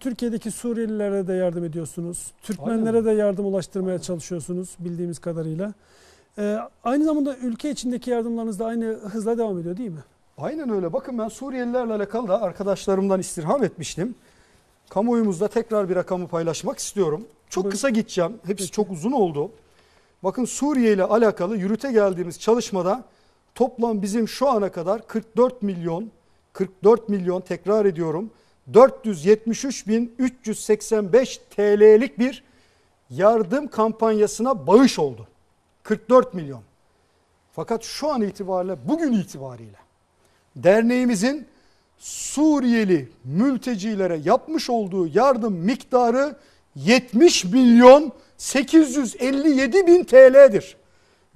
Türkiye'deki Suriyelilere de yardım ediyorsunuz. Türkmenlere Aynen. de yardım ulaştırmaya çalışıyorsunuz bildiğimiz kadarıyla. Ee, aynı zamanda ülke içindeki yardımlarınız da aynı hızla devam ediyor değil mi? Aynen öyle. Bakın ben Suriyelilerle alakalı da arkadaşlarımdan istirham etmiştim. Kamuoyumuzda tekrar bir rakamı paylaşmak istiyorum. Çok Buyurun. kısa gideceğim. Hepsi Peki. çok uzun oldu. Bakın Suriye ile alakalı yürüte geldiğimiz çalışmada toplam bizim şu ana kadar 44 milyon 44 milyon tekrar ediyorum 473 bin 385 TL'lik bir yardım kampanyasına bağış oldu. 44 milyon. Fakat şu an itibariyle bugün itibariyle derneğimizin Suriyeli mültecilere yapmış olduğu yardım miktarı 70 milyon 857 bin TL'dir.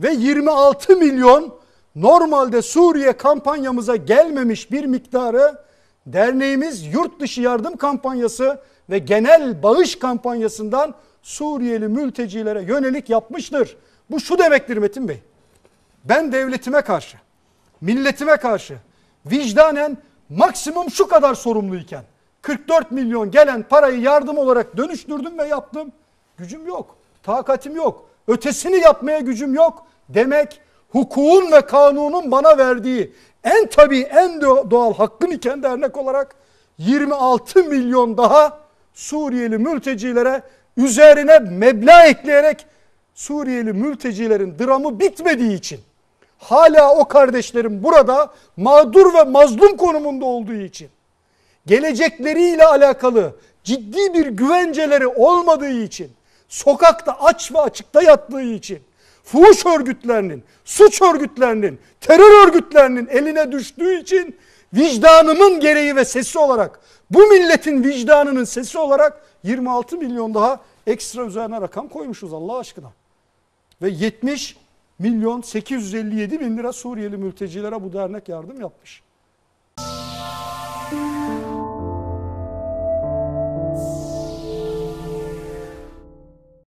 Ve 26 milyon normalde Suriye kampanyamıza gelmemiş bir miktarı derneğimiz yurt dışı yardım kampanyası ve genel bağış kampanyasından Suriyeli mültecilere yönelik yapmıştır. Bu şu demektir Metin Bey. Ben devletime karşı, milletime karşı vicdanen maksimum şu kadar sorumluyken 44 milyon gelen parayı yardım olarak dönüştürdüm ve yaptım. Gücüm yok, takatim yok, ötesini yapmaya gücüm yok demek hukukun ve kanunun bana verdiği en tabii en do- doğal hakkım iken dernek olarak 26 milyon daha Suriyeli mültecilere üzerine meblağ ekleyerek Suriyeli mültecilerin dramı bitmediği için hala o kardeşlerim burada mağdur ve mazlum konumunda olduğu için gelecekleriyle alakalı ciddi bir güvenceleri olmadığı için sokakta aç ve açıkta yattığı için fuhuş örgütlerinin, suç örgütlerinin, terör örgütlerinin eline düştüğü için vicdanımın gereği ve sesi olarak bu milletin vicdanının sesi olarak 26 milyon daha ekstra üzerine rakam koymuşuz Allah aşkına. Ve 70 milyon 857 bin lira Suriyeli mültecilere bu dernek yardım yapmış. Müzik